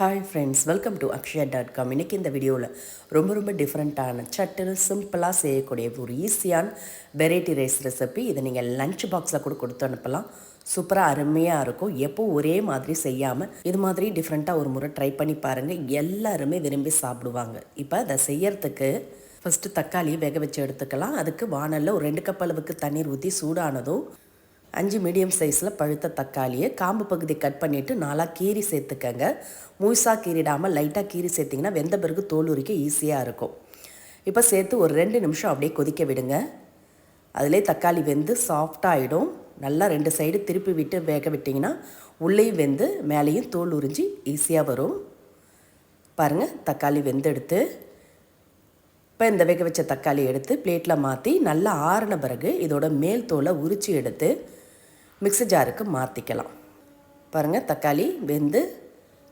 Hi friends welcome to Akshaya dot com இன்றைக்கி இந்த வீடியோவில் ரொம்ப ரொம்ப டிஃப்ரெண்ட்டான சட்டுன்னு சிம்பிளாக செய்யக்கூடிய ஒரு ஈஸியான வெரைட்டி ரைஸ் ரெசிபி இதை நீங்கள் லஞ்ச் பாக்ஸில் கூட கொடுத்து அனுப்பலாம். சூப்பராக அருமையாக இருக்கும். எப்போ ஒரே மாதிரி செய்யாமல் இது மாதிரி டிஃப்ரெண்ட்டாக ஒரு முறை ட்ரை பண்ணி பாருங்கள் எல்லாருமே விரும்பி சாப்பிடுவாங்க. இப்போ அதை செய்யறதுக்கு ஃபஸ்ட்டு தக்காளி வேக வச்சு எடுத்துக்கலாம். அதுக்கு வானலில் ஒரு ரெண்டு கப் அளவுக்கு தண்ணீர் ஊற்றி சூடானதும் அஞ்சு மீடியம் சைஸில் பழுத்த தக்காளியை காம்பு பகுதி கட் பண்ணிவிட்டு நாலாக கீரி சேர்த்துக்கங்க. முழுசாக கீறிடாமல் லைட்டாக கீரி சேர்த்திங்கன்னா வெந்த பிறகு தோல் உரிக்க ஈஸியாக இருக்கும். இப்போ சேர்த்து ஒரு ரெண்டு நிமிஷம் அப்படியே கொதிக்க விடுங்க. அதிலே தக்காளி வெந்து சாஃப்டாகிடும் நல்லா ரெண்டு சைடு திருப்பி விட்டு வேக விட்டிங்கன்னா உள்ளேயும் வெந்து மேலேயும் தோல் உறிஞ்சி ஈஸியாக வரும். பாருங்கள் தக்காளி வெந்தெடுத்து இப்போ இந்த வேக வச்ச தக்காளி எடுத்து பிளேட்டில் மாற்றி நல்லா ஆறின பிறகு இதோட மேல் தோலை உரித்து எடுத்து மிக்ஸி ஜாருக்கு மாற்றிக்கலாம் பாருங்கள் தக்காளி வெந்து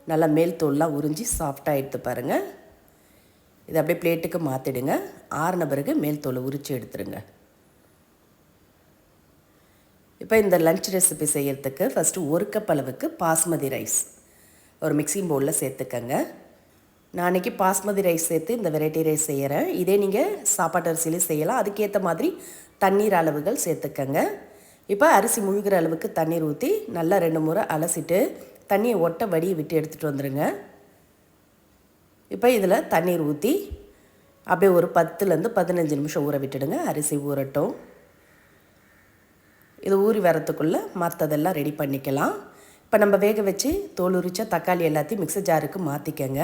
நல்லா மேல் தோல்லாம் உறிஞ்சி சாஃப்டாக எடுத்து பாருங்கள் இதை அப்படியே பிளேட்டுக்கு மாற்றிடுங்க ஆறின பிறகு மேல் தோலை உரித்து எடுத்துருங்க. இப்போ இந்த லஞ்ச் ரெசிபி செய்கிறதுக்கு ஃபஸ்ட்டு ஒரு கப் அளவுக்கு பாஸ்மதி ரைஸ் ஒரு மிக்சிங் பவுலில் சேர்த்துக்கங்க. நான் அன்றைக்கி பாஸ்மதி ரைஸ் சேர்த்து இந்த வெரைட்டி ரைஸ் செய்கிறேன் இதே நீங்கள் சாப்பாட்டு அரிசியிலையும் செய்யலாம். அதுக்கேற்ற மாதிரி தண்ணீர் அளவுகள் சேர்த்துக்கங்க. இப்போ அரிசி முழுகிற அளவுக்கு தண்ணீர் ஊற்றி நல்லா ரெண்டு முறை அலசிட்டு தண்ணியை ஒட்ட வடியை விட்டு எடுத்துகிட்டு வந்துடுங்க இப்போ இதில் தண்ணீர் ஊற்றி அப்படியே ஒரு பத்துலேருந்து பதினஞ்சு நிமிஷம் ஊற விட்டுடுங்க. அரிசி ஊறட்டும். இது ஊறி வரத்துக்குள்ளே மற்றதெல்லாம் ரெடி பண்ணிக்கலாம். இப்போ நம்ம வேக வச்சு தோல் உரிச்ச தக்காளி எல்லாத்தையும் மிக்சர் ஜாருக்கு மாற்றிக்கங்க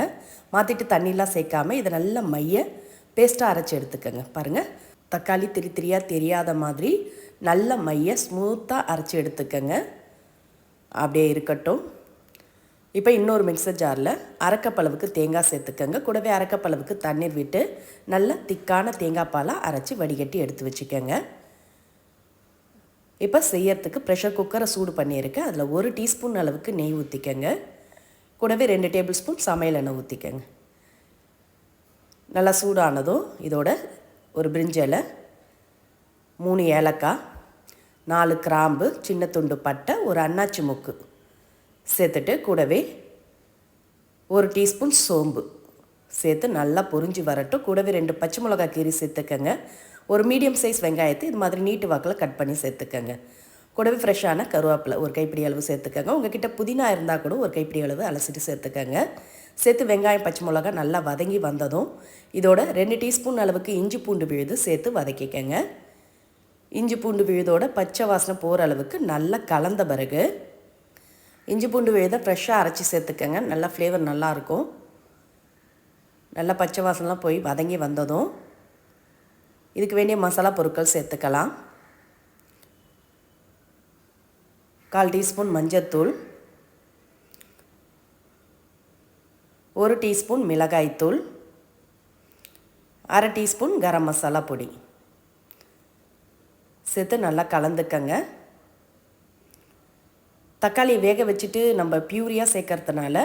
மாற்றிட்டு தண்ணிலாம் சேர்க்காம இதை நல்லா மைய பேஸ்ட்டாக அரைச்சி எடுத்துக்கோங்க. பாருங்கள் தக்காளி திரி திரியாக தெரியாத மாதிரி நல்ல மைய ஸ்மூத்தாக அரைச்சி எடுத்துக்கோங்க. அப்படியே இருக்கட்டும். இப்போ இன்னொரு மிக்சர் ஜாரில் அரைக்கப்பளவுக்கு தேங்காய் சேர்த்துக்கங்க. கூடவே அரைக்கப்பளவுக்கு தண்ணீர் விட்டு நல்ல திக்கான தேங்காய் பாலாக அரைச்சி வடிகட்டி எடுத்து வச்சுக்கோங்க. இப்போ செய்யறதுக்கு ப்ரெஷர் குக்கரை சூடு பண்ணியிருக்கேன் அதில் ஒரு டீஸ்பூன் அளவுக்கு நெய் ஊற்றிக்கங்க கூடவே ரெண்டு டேபிள் ஸ்பூன் சமையல் எண்ணெய் ஊற்றிக்கங்க நல்லா சூடானதும் இதோட ஒரு பிரிஞ்சலை மூணு ஏலக்காய் நாலு கிராம்பு சின்ன துண்டு பட்டை ஒரு அன்னாச்சி முக்கு. சேர்த்துட்டு கூடவே ஒரு டீஸ்பூன் சோம்பு. சேர்த்து நல்லா பொறிஞ்சு வரட்டும். கூடவே ரெண்டு பச்சை மிளகாய் கீரி சேர்த்துக்கங்க. ஒரு மீடியம் சைஸ் வெங்காயத்தை இது மாதிரி நீட்டு வாக்கில் கட் பண்ணி சேர்த்துக்கங்க. கூடவே ஃப்ரெஷ்ஷான கருவேப்பிலை ஒரு கைப்பிடி அளவு சேர்த்துக்கங்க. உங்ககிட்ட புதினா இருந்தால் கூட ஒரு கைப்பிடி அளவு அலசிட்டு சேர்த்துக்கங்க. சேர்த்து வெங்காயம் பச்சை மிளகா நல்லா வதங்கி வந்ததும் இதோட ரெண்டு டீஸ்பூன் அளவுக்கு இஞ்சி பூண்டு விழுது சேர்த்து வதக்கிக்கங்க. இஞ்சி பூண்டு விழுதோட பச்சை வாசனை போகிற அளவுக்கு நல்லா கலந்த பிறகு இஞ்சி பூண்டு விழுதை ஃப்ரெஷ்ஷாக அரைச்சி சேர்த்துக்கங்க. நல்லா ஃப்ளேவர் நல்லாயிருக்கும் நல்லா பச்சை வாசனெலாம் போய் வதங்கி வந்ததும் இதுக்கு வேண்டிய மசாலா பொருட்கள் சேர்த்துக்கலாம். கால் டீஸ்பூன் மஞ்சத்தூள் ஒரு டீஸ்பூன் மிளகாய்த்தூள் அரை டீஸ்பூன் கரம் மசாலா பொடி. சேர்த்து நல்லா கலந்துக்கங்க. தக்காளியை வேக வச்சுட்டு நம்ம பியூரியாக சேர்க்கறதுனால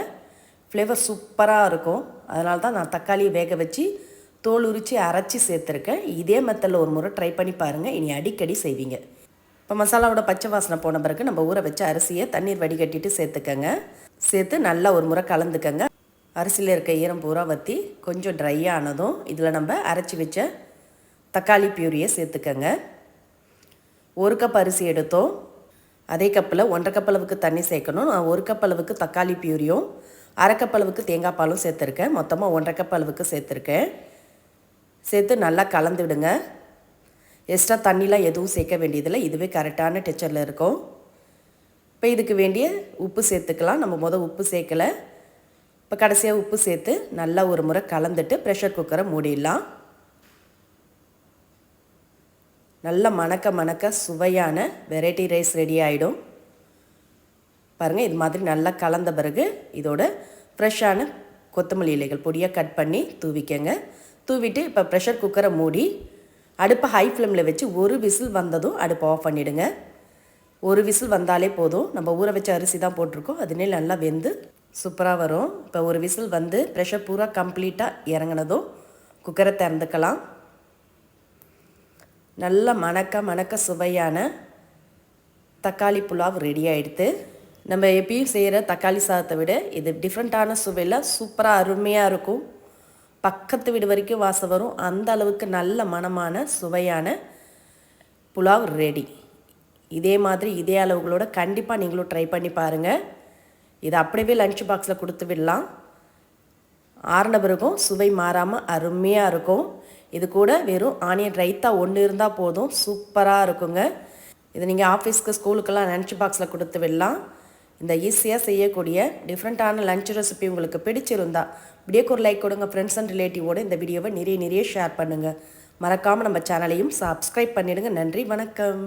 ஃப்ளேவர் சூப்பராக இருக்கும். அதனால தான் நான் தக்காளியை வேக வச்சு தோல் உரித்து அரைச்சி சேர்த்துருக்கேன். இதே மெத்தடில் ஒரு முறை ட்ரை பண்ணி பாருங்கள் இனி அடிக்கடி செய்வீங்க. இப்போ மசாலாவோட பச்சை வாசனை போன பிறகு நம்ம ஊற வச்ச அரிசியை தண்ணீர் வடிகட்டிட்டு சேர்த்துக்கங்க. சேர்த்து நல்லா ஒரு முறை கலந்துக்கங்க. அரிசியில் இருக்க ஈரம் பூரா வற்றி கொஞ்சம் ட்ரை ஆனதும் இதில் நம்ம அரைச்சி வச்ச தக்காளி பியூரியை சேர்த்துக்கங்க. ஒரு கப் அரிசி எடுத்தோம். அதே கப்பில் ஒன்றரை கப் அளவுக்கு தண்ணி சேர்க்கணும். நான் ஒரு கப் அளவுக்கு தக்காளி பியூரியும் அரை கப் அளவுக்கு தேங்காய் பாலும் சேர்த்துருக்கேன். மொத்தமாக ஒன்றரை கப் அளவுக்கு சேர்த்துருக்கேன். சேர்த்து நல்லா கலந்து விடுங்க. எக்ஸ்ட்ரா தண்ணிலாம் எதுவும் சேர்க்க வேண்டியதில்லை. இதுவே கரெக்டான டெச்சரில் இருக்கும். இப்போ இதுக்கு வேண்டிய உப்பு சேர்த்துக்கலாம். நம்ம மொதல் உப்பு சேர்க்கலை. இப்போ கடைசியாக உப்பு சேர்த்து நல்லா ஒரு முறை கலந்துட்டு ப்ரெஷர் குக்கரை மூடிடலாம். நல்ல மணக்க மணக்க சுவையான வெரைட்டி ரைஸ் ரெடி ஆகிடும் பாருங்கள் இது மாதிரி நல்லா கலந்த பிறகு இதோட ஃப்ரெஷ்ஷான கொத்தமல்லி இலைகள் பொடியாக கட் பண்ணி தூவிக்கங்க. தூவிட்டு இப்போ ப்ரெஷர் குக்கரை மூடி அடுப்பை ஹை ஃப்ளேமில் வச்சு ஒரு விசில் வந்ததும் அடுப்பை ஆஃப் பண்ணிவிடுங்க ஒரு விசில் வந்தாலே போதும். நம்ம ஊற வச்ச அரிசி தான் போட்டிருக்கோம். அதுனே நல்லா வெந்து சூப்பராக வரும். இப்போ ஒரு விசில் வந்து ப்ரெஷர் பூரா கம்ப்ளீட்டாக இறங்கினதும் குக்கரை திறந்துக்கலாம். நல்ல மணக்க மணக்க சுவையான தக்காளி புலாவ் ரெடி ஆகிடுது நம்ம எப்பயும் செய்கிற தக்காளி சாதத்தை விட இது டிஃப்ரெண்ட்டான சுவையில் சூப்பராக அருமையாக இருக்கும். பக்கத்து வீடு வரைக்கும் வாசம் வரும். அந்த அளவுக்கு நல்ல மணமான சுவையான புலாவ் ரெடி இதே மாதிரி இதே அளவுகளோட கண்டிப்பாக நீங்களும் ட்ரை பண்ணி பாருங்கள் இதை அப்படியே லஞ்ச் பாக்ஸில் கொடுத்து விடலாம். ஆறின பிறகும் சுவை மாறாமல் அருமையாக இருக்கும். இது கூட வெறும் ஆனியன் ரைத்தா ஒன்று இருந்தால் போதும். சூப்பராக இருக்குங்க. இது நீங்கள் ஆஃபீஸ்க்கு ஸ்கூலுக்கெல்லாம் லன்ச் பாக்ஸில் கொடுத்து விடலாம். இந்த ஈஸியாக செய்யக்கூடிய டிஃப்ரெண்ட்டான லஞ்ச் ரெசிபி உங்களுக்கு பிடிச்சிருந்தா வீடியோக்கு ஒரு லைக் கொடுங்க ஃப்ரெண்ட்ஸ் அண்ட் ரிலேட்டிவோடு இந்த வீடியோவை நிறைய நிறைய ஷேர் பண்ணுங்கள் மறக்காமல் நம்ம சேனலையும் சப்ஸ்கிரைப் பண்ணிடுங்க. நன்றி வணக்கம்.